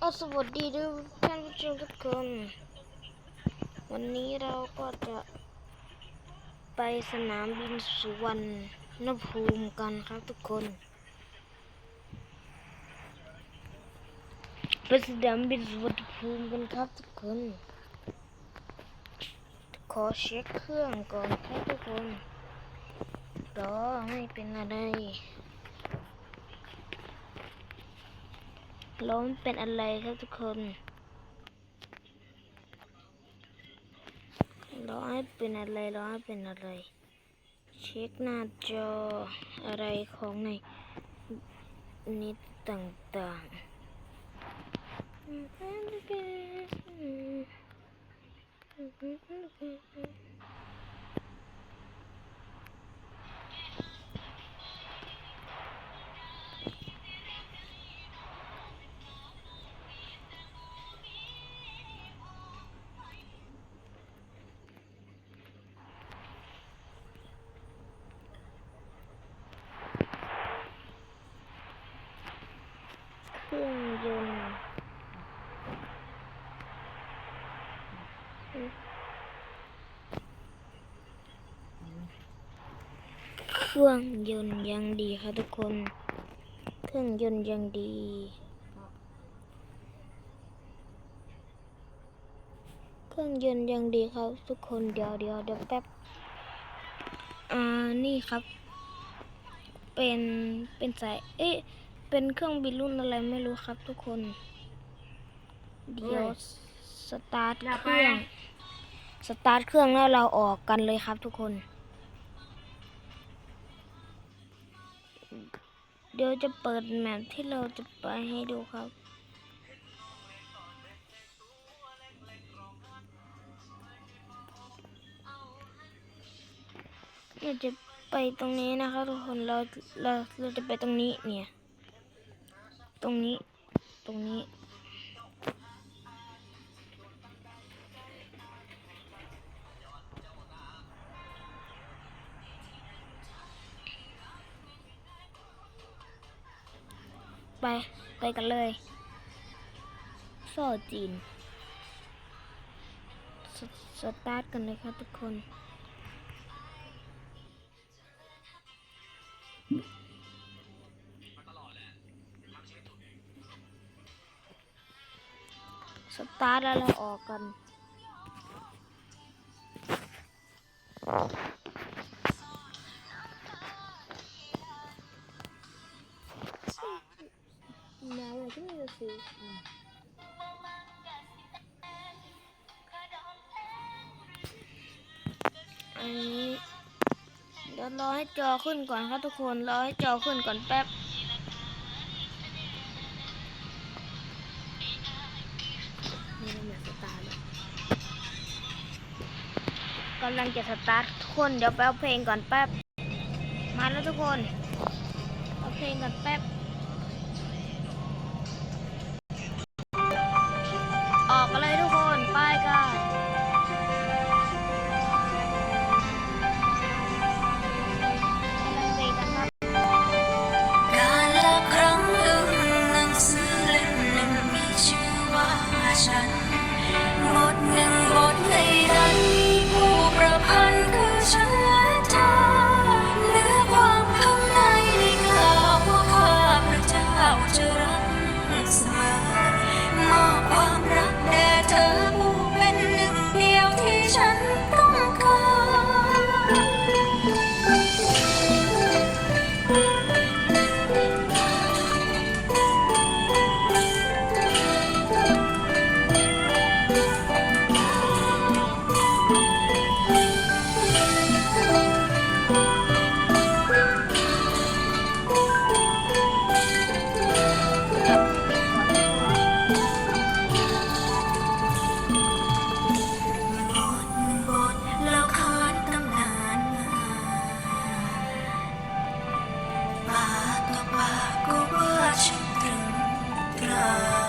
สวัสดีด้วยท่านผู้ชมทุกคน วันนี้เราก็จะไปสนามบินสุวรรณภูมิกันครับทุกคนไปสนามบินสุวรรณภูมิกันครับทุกคน ขอเช็คเครื่องก่อนครับทุกคนรอไม่เป็นอะไร ล้มเป็นอะไรครับทุกคนล้อให้เป็นอะไรล้อให้เป็นอะไร เช็คหน้าจออะไรของในนิดต่างๆ เครื่องยนต์เครื่องยนต์ยังดีครับทุกคน เครื่องยนต์ยังดีเครื่องยนต์ยังดีครับ ทุกคนเดี๋ยวเดี๋ยวเดี๋ยวแป๊บอ่านี่ครับ เป็นเป็นสายเอ๊ะ เป็นเครื่องบินรุ่นอะไรไม่รู้ครับทุกคน เดี๋ยวสตาร์ทเครื่องสตาร์ทเครื่องแล้วเราออกกันเลยครับทุกคน เดี๋ยวจะเปิดแมปที่เราจะไปให้ดูครับ เราจะไปตรงนี้นะครับทุกคนเราเราเราจะไปตรงนี้เนี่ย ตรงนี้ ตรงนี้ ไป ไปกันเลย โซ่จีนสสตาร์ทกันเลยครับทุกคน สตาร์ทแล้วเราออกกันมาเลยที่นี่สิอันนี้เดี๋ยวรอให้จอขึ้นก่อนครับทุกคน รอให้จอขึ้นก่อนแป๊บ ตาร์ทกำลังจะสตาร์ททุกคนเดี๋ยวไปเอาเพลงก่อนแป๊บ มาแล้วทุกคน เอาเพลงก่อนแป๊บ ออกกันเลยทุกคน ไปกัน Senhor.